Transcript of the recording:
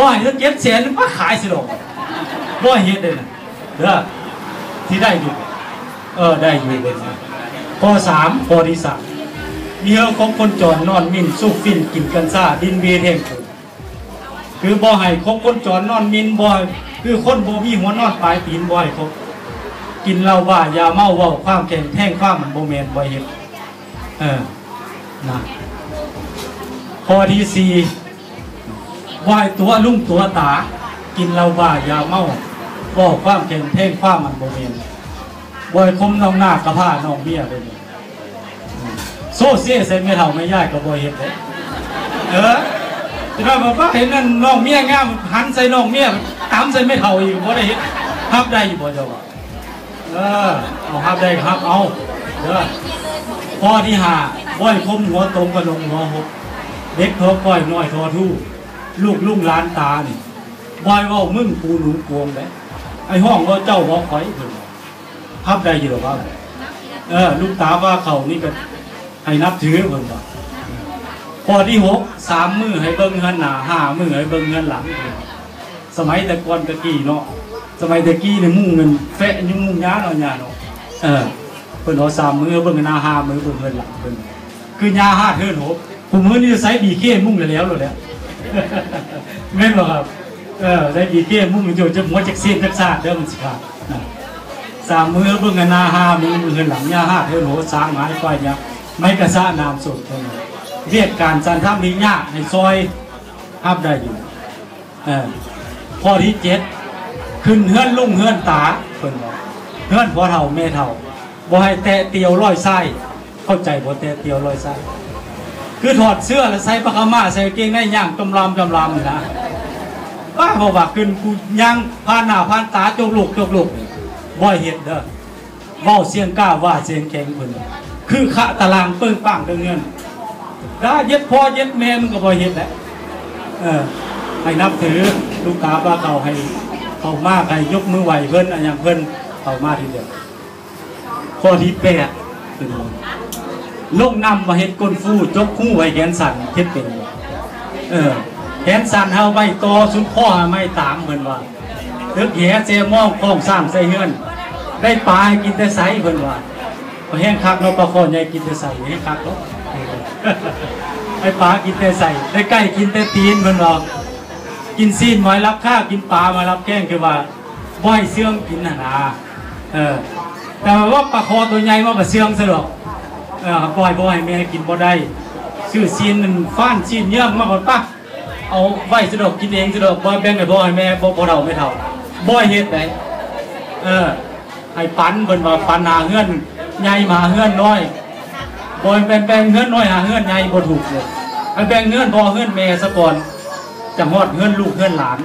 เขาให้ตั้งเจ็ดแสนมาขายสิหรอกบ่เฮ็ดเลยนะเด้อที่ได้อยู่เออได้อยู่เลยนะข้อสามข้อที่สามเมียของคนจรนอนมินสุกฟินกินกันซ่าดินเวรแห่งคนคือบ่ให้ของคนจรนอนมินบ่ให้คือคนบ่มีหัวนอนปลายตีนบ่ให้เขากินเหล้าว่ายาเมาว้าความแข็งแท่งความมันโบ่แมนบ่เฮ็ดเออนะข้อที่สี่ บ่ให้ตัวลุงตัวตา กินเหล้าว่ายาเมาเว้าความแข็งแท่งความมันโบ่แม่นบอยคมน้องหน้ากระพ้าน้องเมียเลยโซเสียใส่ไม่เท่าไม่ย่ายกับบอยเห็ดเลยเออจะได้บอกว่าเห็นนั่นน้องเมียงามหันใส่น้องเมียตามใส่ไม่เท่าอีกบ่ได้เห็ดฮับได้อยู่บ่เจ้าวเออเอาฮับได้ก็ฮับเอาเด้อข้อที่หาบอยคมหัวตรงกับลงหัวหกเด็กทอก้อยน้อยทอทู่ ลูกลุงล้านตานี่บอยว่ามึงกูหนูกวงเลยไอ้ห้องว่าเจ้าบอกข่อยเพิ่นว่าภาพใดอยู่หรอครับเออลูกตาว่าเขานี่ก็ให้นับถือเพิ่นว่าข้อที่หกสามมือให้เบิ่งเงินหนาห้ามือให้เบิ่งเงินหลังเพิ่นสมัยแต่ก่อนตะกี้เนาะสมัยตะกี้เนี่ยมุ่งเงินแฟะยุ่งมุ่งยาเนาะยาเนาะเออเพิ่นเอาสามมือเบิ่งหน้าห้ามือเบิ่งเงินหลังเพิ่นคือยาห้าเทินหกผมมือนี่ใช้บีเคมุ่งแล้วแล้วเลยแม่นบ่ครับ เออได้บีเคมุ่งอยู่จะหัวจักเส้นจักซาดเด้อมันสิครับสามมือเบิ่งนาห้ามือมือหลังยาห้าเทโหสร้างไม้ก้อยเนี่ยไม่กระซ่านามสุดเท่านั้นเรียกการจันทำมียาให้ซอยฮับได้อยู่เออข้อที่เจ็ดขึ้นเฮือนลุ่งเฮือนตาเพิ่นบอกเฮือนพอเฒ่าแม่เฒ่าบ่ให้แตะเตียวร้อยไส้เข้าใจบ่แตะเตียวร้อยไส้ คือถอดเสื้อแล้วใส่ปะกามาใส่กางเกงในย่างกำลำกำลำนะว่าบอกว่าขึ้นกูย่างผ่านหน้าผ่านตาจกลูกจกลูกบ่อยเห็ดเด้อว้าเสียงก้าว่าเสียงแข็งเพิ่นคือขะตารางเปิ้งปังเด้อเงินได้เย็ดพ่อเย็ดแม่มันก็บ่เฮ็ดแหละเออให้นับถือลูกตาปลาเขาให้เขามากให้ยกมือไหวเพิ่นอันอย่างเพิ่นเขามาทีเดียวข้อที่แปดเป็น ลงนำมาเฮ็ดก้นฟูจกคู่ไว้แขนสั่นเฮ็ดเป็นเออแขนสั่นเฮาไว้ต่อสุดพ่อไม่ตามเพิ่นว่าตึกแหเจมองคล้องสร้างใส่เฮือน ได้ปลากินแต่ใสเพิ่นว่าพอแห้งคักเนาะปลาคอใหญ่กินแต่ใสแห้งคักเนาะไอ้ปลากินแต่ใสได้ใกล้กินแต่ตีนเพิ่นว่ากินซีนไว้รับข้าวกินปลามารับแกงคือว่าบ่ให้เสื่องกินนะนะเออแต่ว่าปลาคอตัวใหญ่มันก็เสื่องซะดอก เออปล่อยบ่ให้แม่กินบ่ได้ซื้อซีนนั่นฟ้านซีนเยื่อมาก่อนปะเอาไว้สะดวกกินเองสะดวกบ่แบ่งให้พ่อให้แม่บ่บ่เฒ่าไม่เฒ่าบ่ให้เฮ็ดได้เออให้ปันเพิ่นว่าปันหาเฮือนใหญ่มาเฮือนน้อยบ่ให้แบ่งแบ่งเฮือนน้อยหาเฮือนใหญ่บ่ถูกเลยให้แบ่งเฮือนพ่อเฮือนแม่ซะก่อนจะฮอดเฮือนลูกเฮือนหลาน